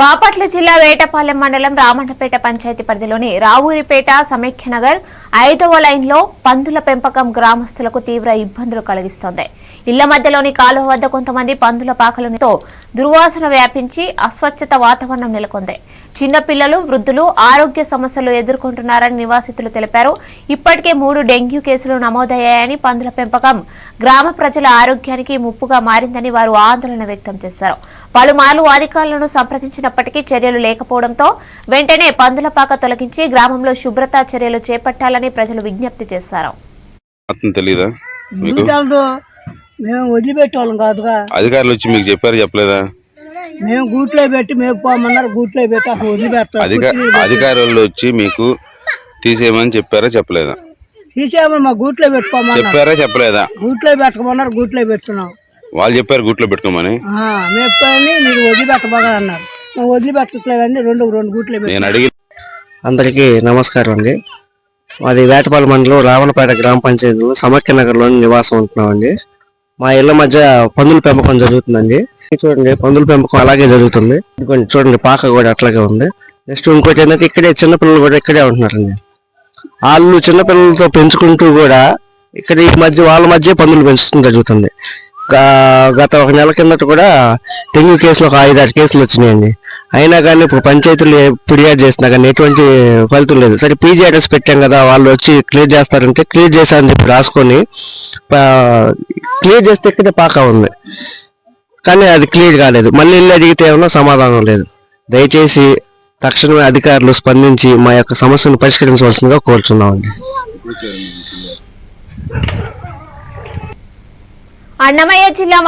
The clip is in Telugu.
బాపట్ల జిల్లా వేటపాలెం మండలం రామన్నపేట పంచాయతీ పరిధిలోని రావూరిపేట సమైక్యనగర్ ఐదవ లైన్లో పందుల పెంపకం గ్రామస్తులకు తీవ్ర ఇబ్బందులు కలిగిస్తోంది. ఇళ్ళ మధ్యలోని కాలువ వద్ద కొంతమంది పందుల పాకలతో దుర్వాసన వ్యాపించి అస్వచ్ఛత వాతావరణం నెలకొంది. చిన్నపిల్లలు వృద్ధులు ఆరోగ్య సమస్యలు ఎదుర్కొంటున్నారని నివాసితులు తెలిపారు. ఇప్పటికే మూడు డెంగ్యూ కేసులు నమోదయ్యాయని పందుల పెంపకం గ్రామ ప్రజల ఆరోగ్యానికి ముప్పుగా మారిందని వారు ఆందోళన వ్యక్తం చేశారు. పలుమార్లు అధికారులను సంప్రదించినప్పటికీ చర్యలు లేకపోవడంతో వెంటనే పందుల పాక తొలగించి గ్రామంలో శుభ్రతా చర్యలు చేపట్టాలని ప్రజలు విజ్ఞప్తి చేశారు. మేము వదిలిపెట్టేవాళ్ళం కాదుగా. అధికారులు వచ్చి మీకు చెప్పారు చెప్పలేదా? మేము గూట్లో పెట్టి మేము పోమన్నారు గూట్లో పెట్టి అసలు వదిలిపెడతాం అధిక అధికారులు వచ్చి మీకు తీసేయమని చెప్పారా చెప్పలేదా? తీసేమని మా గూట్లో పెట్టుకోమన్నారు. చెప్పారా చెప్పలేదా? గూట్లో పెట్టుకోమన్నారు గూట్లో పెట్టుకున్నాం. వాళ్ళు చెప్పారు గుట్లో పెట్టుకోమని. ఆ, మేము మీరు వదిలిపెట్టబోగా అన్నారు మేము వదిలిపెట్టట్లేదండి రెండు రెండు గూట్లో పెట్టి నేను అడిగి అందరికీ నమస్కారం అండి. మాది వేటపాలెం మండలం రావణపేట గ్రామ పంచాయతీలో సమాఖ్య నగర్లో నివాసం ఉంటున్నామండి. మా ఇళ్ళ మధ్య పందుల పెంపకం జరుగుతుందండి. చూడండి పందుల పెంపకం అలాగే జరుగుతుంది. ఇదిగోండి చూడండి పాక కూడా అట్లాగే ఉంది. నెక్స్ట్ ఇంకోటి ఏంటంటే ఇక్కడే చిన్నపిల్లలు కూడా ఇక్కడే ఉంటున్నారండి. వాళ్ళు చిన్నపిల్లలతో పెంచుకుంటూ కూడా ఇక్కడ ఈ మధ్య వాళ్ళ మధ్య పందులు పెంచడం జరుగుతుంది. గత ఒక నెల కిందట కూడా డెంగ్యూ కేసులు ఒక ఐదారు కేసులు వచ్చినాయండి. అయినా కానీ ఇప్పుడు పంచాయతీలు ఫిర్యాదు చేసినా కానీ ఎటువంటి ఫలితం లేదు. సరే పీజీ అడ్రస్ పెట్టాం కదా వాళ్ళు వచ్చి క్లియర్ చేస్తారంటే క్లియర్ చేశారని చెప్పి రాసుకొని క్లియర్ చేస్తే ఇక్కడ పాక ఉంది. కానీ అది క్లియర్ కాలేదు. మళ్ళీ వెళ్ళి అడిగితే ఏమన్నా సమాధానం లేదు. దయచేసి తక్షణమే అధికారులు స్పందించి మా యొక్క సమస్యను పరిష్కరించవలసిందిగా కోరుచున్నామండి. అన్నమయ్య జిల్లా